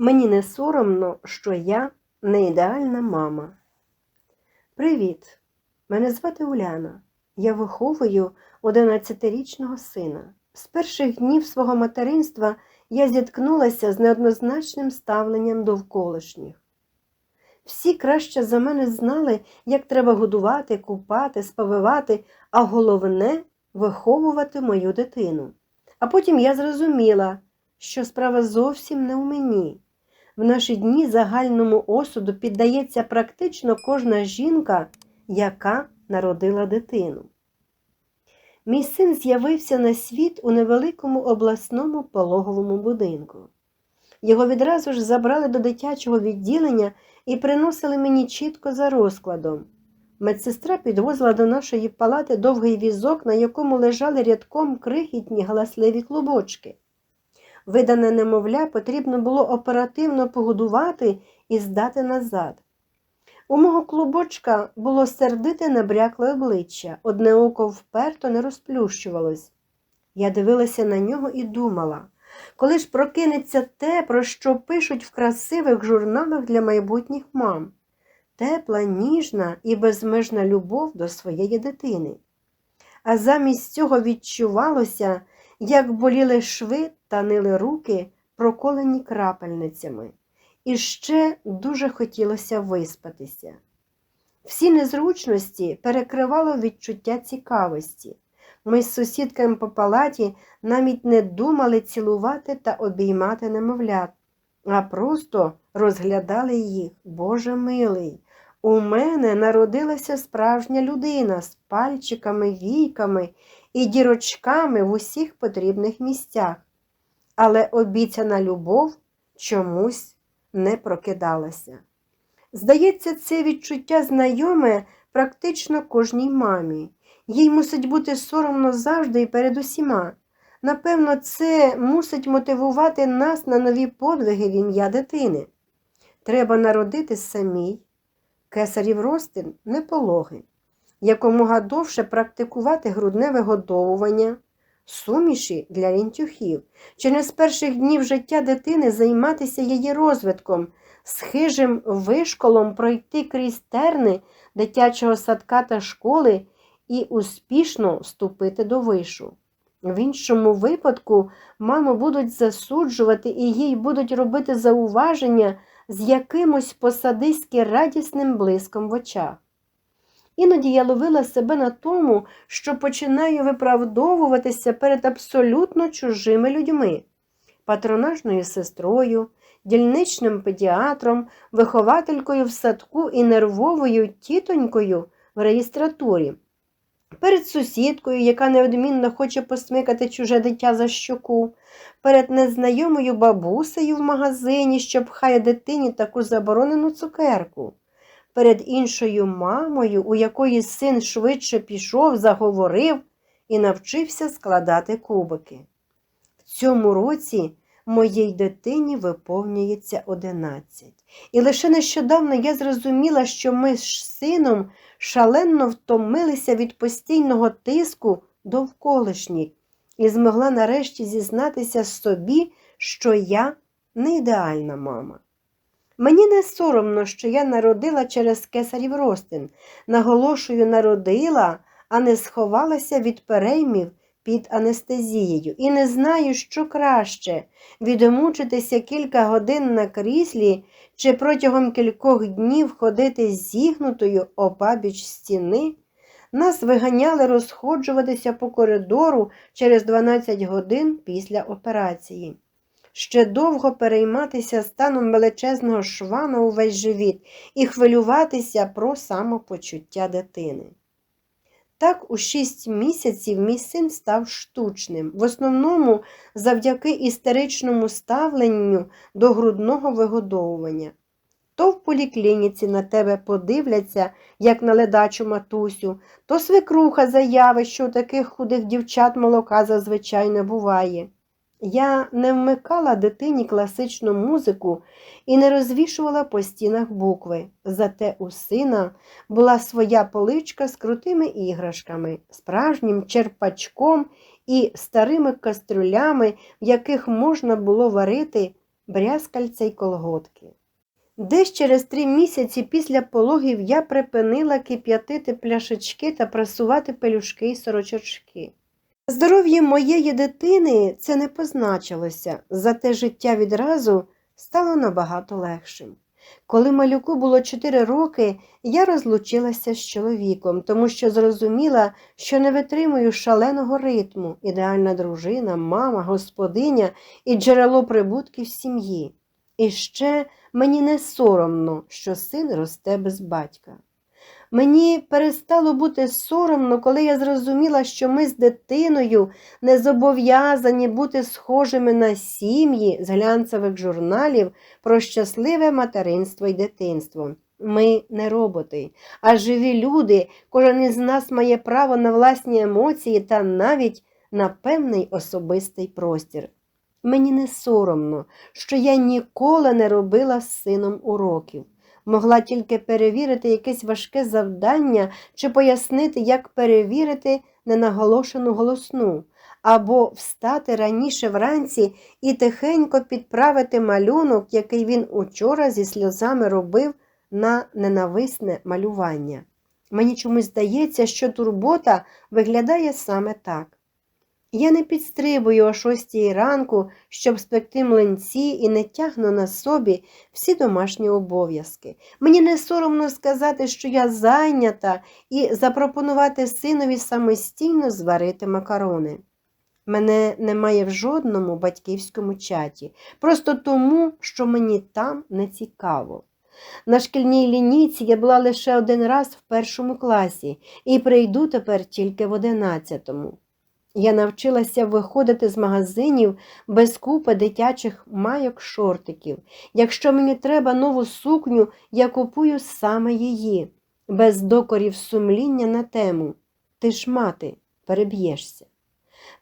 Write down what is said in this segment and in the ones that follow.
Мені не соромно, що я не ідеальна мама. Привіт! Мене звати Уляна. Я виховую 11-річного сина. З перших днів свого материнства я зіткнулася з неоднозначним ставленням довколишніх. Всі краще за мене знали, як треба годувати, купати, сповивати, а головне виховувати мою дитину. А потім я зрозуміла, що справа зовсім не у мені. В наші дні загальному осуду піддається практично кожна жінка, яка народила дитину. Мій син з'явився на світ у невеликому обласному пологовому будинку. Його відразу ж забрали до дитячого відділення і приносили мені чітко за розкладом. Медсестра підвозила до нашої палати довгий візок, на якому лежали рядком крихітні галасливі клубочки. Видане немовля потрібно було оперативно погодувати і здати назад. У мого клубочка було сердите набрякле обличчя, одне око вперто не розплющувалось. Я дивилася на нього і думала, коли ж прокинеться те, про що пишуть в красивих журналах для майбутніх мам тепла, ніжна і безмежна любов до своєї дитини. А замість цього відчувалося, як боліли шви та нили руки, проколені крапельницями, і ще дуже хотілося виспатися. Всі незручності перекривало відчуття цікавості. Ми з сусідками по палаті навіть не думали цілувати та обіймати немовлят, а просто розглядали їх, Боже милий. У мене народилася справжня людина з пальчиками, війками і дірочками в усіх потрібних місцях, але обіцяна любов чомусь не прокидалася. Здається, це відчуття знайоме практично кожній мамі. Їй мусить бути соромно завжди і перед усіма. Напевно, це мусить мотивувати нас на нові подвиги в ім'я дитини. Треба народити самій. Кесарів розтин не пологи, якомога довше практикувати грудне вигодовування, суміші для лінтюхів, чи не з перших днів життя дитини займатися її розвитком, з хижим вишколом пройти крізь терни дитячого садка та школи і успішно вступити до вишу. В іншому випадку маму будуть засуджувати і їй будуть робити зауваження з якимось посадиськи радісним блиском в очах. Іноді я ловила себе на тому, що починаю виправдовуватися перед абсолютно чужими людьми, патронажною сестрою, дільничним педіатром, вихователькою в садку і нервовою тітонькою в реєстратурі, перед сусідкою, яка неодмінно хоче посмикати чуже дитя за щоку, перед незнайомою бабусею в магазині, що пхає дитині таку заборонену цукерку, перед іншою мамою, у якої син швидше пішов, заговорив і навчився складати кубики. В цьому році моїй дитині виповнюється одинадцять. І лише нещодавно я зрозуміла, що ми з сином шалено втомилися від постійного тиску довколишніх і змогла нарешті зізнатися собі, що я не ідеальна мама. Мені не соромно, що я народила через кесарів ростин, наголошую, народила, а не сховалася від переймів під анестезією, і не знаю, що краще відмучитися кілька годин на кріслі чи протягом кількох днів ходити зігнутою обабіч стіни. Нас виганяли розходжуватися по коридору через 12 годин після операції. Ще довго перейматися станом величезного шва на увесь живіт і хвилюватися про самопочуття дитини. Так, у шість місяців мій син став штучним, в основному завдяки істеричному ставленню до грудного вигодовування. То в поліклініці на тебе подивляться, як на ледачу матусю, то свекруха заявить, що у таких худих дівчат молока зазвичай не буває. Я не вмикала дитині класичну музику і не розвішувала по стінах букви. Зате у сина була своя поличка з крутими іграшками, справжнім черпачком і старими каструлями, в яких можна було варити брязкальця й колготки. Десь через три місяці після пологів я припинила кип'ятити пляшечки та прасувати пелюшки й сорочочки. Здоров'я моєї дитини це не позначилося, зате життя відразу стало набагато легшим. Коли малюку було 4 роки, я розлучилася з чоловіком, тому що зрозуміла, що не витримую шаленого ритму, ідеальна дружина, мама, господиня і джерело прибутків сім'ї. І ще мені не соромно, що син росте без батька. Мені перестало бути соромно, коли я зрозуміла, що ми з дитиною не зобов'язані бути схожими на сім'ї з глянцевих журналів про щасливе материнство і дитинство. Ми не роботи, а живі люди, кожен із нас має право на власні емоції та навіть на певний особистий простір. Мені не соромно, що я ніколи не робила з сином уроків. Могла тільки перевірити якесь важке завдання чи пояснити, як перевірити ненаголошену голосну, або встати раніше вранці і тихенько підправити малюнок, який він учора зі сльозами робив на ненависне малювання. Мені чомусь здається, що турбота виглядає саме так. Я не підстрибую о шостій ранку, щоб спекти млинці і не тягну на собі всі домашні обов'язки. Мені не соромно сказати, що я зайнята, і запропонувати синові самостійно зварити макарони. Мене немає в жодному батьківському чаті, просто тому, що мені там не цікаво. На шкільній лінійці я була лише один раз в першому класі і прийду тепер тільки в одинадцятому. Я навчилася виходити з магазинів без купи дитячих майок шортиків. Якщо мені треба нову сукню, я купую саме її, без докорів сумління на тему. Ти ж мати, переб'єшся.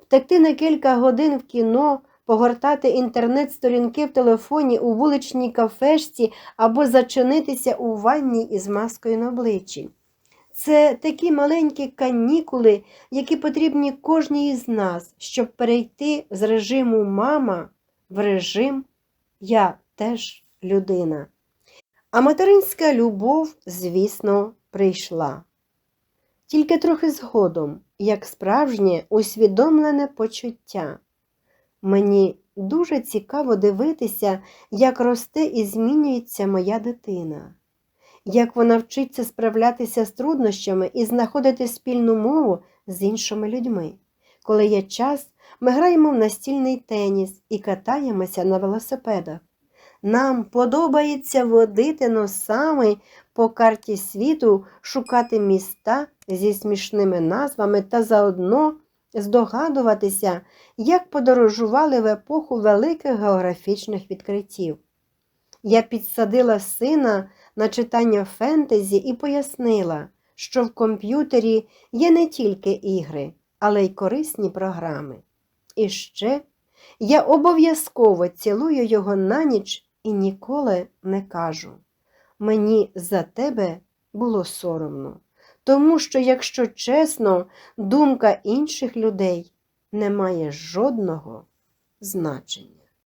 Втекти на кілька годин в кіно, погортати інтернет-сторінки в телефоні у вуличній кафешці або зачинитися у ванні із маскою на обличчі. Це такі маленькі канікули, які потрібні кожній із нас, щоб перейти з режиму мама в режим я теж людина. А материнська любов, звісно, прийшла. Тільки трохи згодом, як справжнє усвідомлене почуття. Мені дуже цікаво дивитися, як росте і змінюється моя дитина як вона вчиться справлятися з труднощами і знаходити спільну мову з іншими людьми. Коли є час, ми граємо в настільний теніс і катаємося на велосипедах. Нам подобається водити носами по карті світу, шукати міста зі смішними назвами та заодно здогадуватися, як подорожували в епоху великих географічних відкриттів. Я підсадила сина на читання фентезі і пояснила, що в комп'ютері є не тільки ігри, але й корисні програми. І ще я обов'язково цілую його на ніч і ніколи не кажу. Мені за тебе було соромно, тому що, якщо чесно, думка інших людей не має жодного значення.